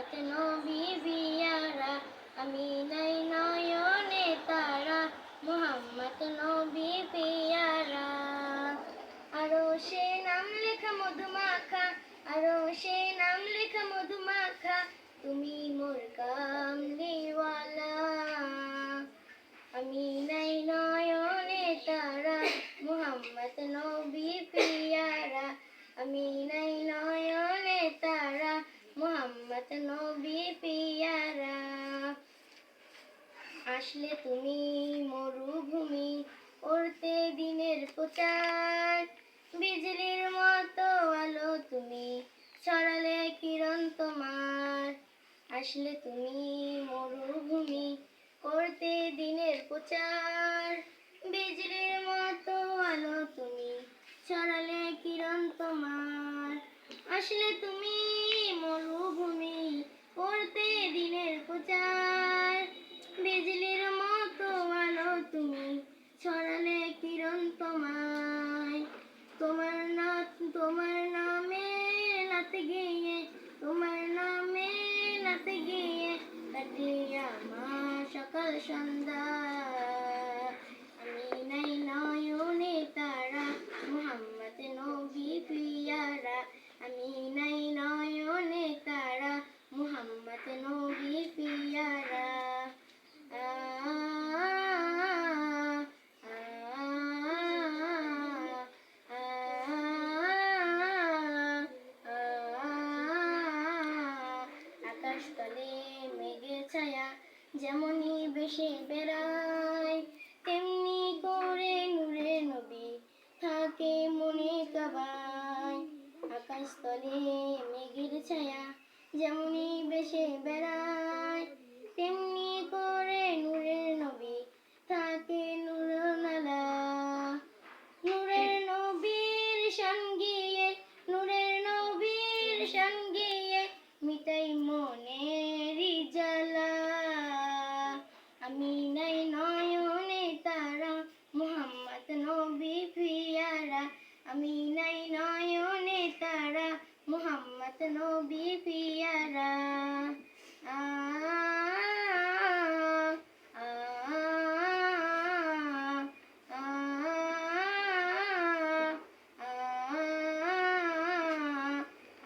মোহাম্মদ নবী বিয়ারা আমি নাই নয়নে তারা, মোহাম্মদ নবী পিয়ারা আরও সে নাম লেখা মধুমাখা, আরও সে নাম লেখা মধুমাখা, তুমি মোর কামলিওয়ালা। আমি নাই নয়নে তারা, মোহাম্মদ নবী পিয়ারা আমি নাই নয়নে মোহাম্মদ নবী পিয়ারা। আসলে তুমি মরুভূমি করতে দিনের প্রচার। বিজলির মতো আলো তুমি, ছড়ালে কিরণ তোমার। আসলে তুমি মরুভূমি করতে দিনের প্রচার। বিজলির মতো আলো তুমি, ছড়ালে কিরণ তোমার। আসলে তুমি মরুভূমি করতে প্রচার বিজলির মতো আলো তুমি ছড়ালে কিরণ তোমায়। তোমার না তোমার নামে নাতে গিয়ে, তোমার নামে নাতে গিয়ে কাটে আমার সকাল সন্ধ্যা। আমি নাই নয়নে তারা, মোহাম্মদ নবী পিয়ারা আমি নাই নয়নে তারা মোহাম্মদ নবী পিয়ারা আ আকাশ তলে মেঘের ছায়া যেমনই বেশে বেড়ায় তেমনি করে নূরে নবী থাকে মনে কাবায় মেঘের ছায়া যেমনি বেশে বেড়ায়, তেমনি করে নূরের নবী থাকে নূরনালা নূরের নবীর সঙ্গিয়ে নূরের নবীর সঙ্গিয়ে পিয়ারা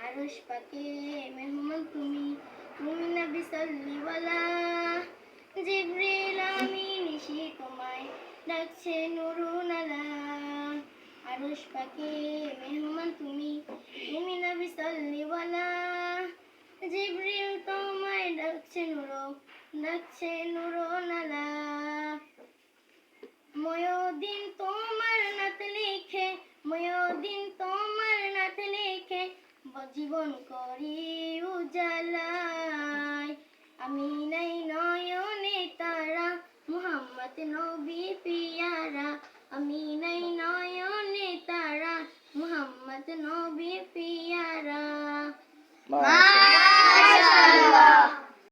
আরশ পাকে মেহমান তুমি তুমি নবী সাল্লিওয়ালা জিবরিল আরশ পাকে মেহমান তুমি তুমি নবী সাল্লিওয়ালা জিবরিল তোমায় ডাকছে নুরো ডাকছে আলা ময়োদিন তোমার নাত লিখে ময়োদিন তোমার নাত লিখে জীবন করি উজালাই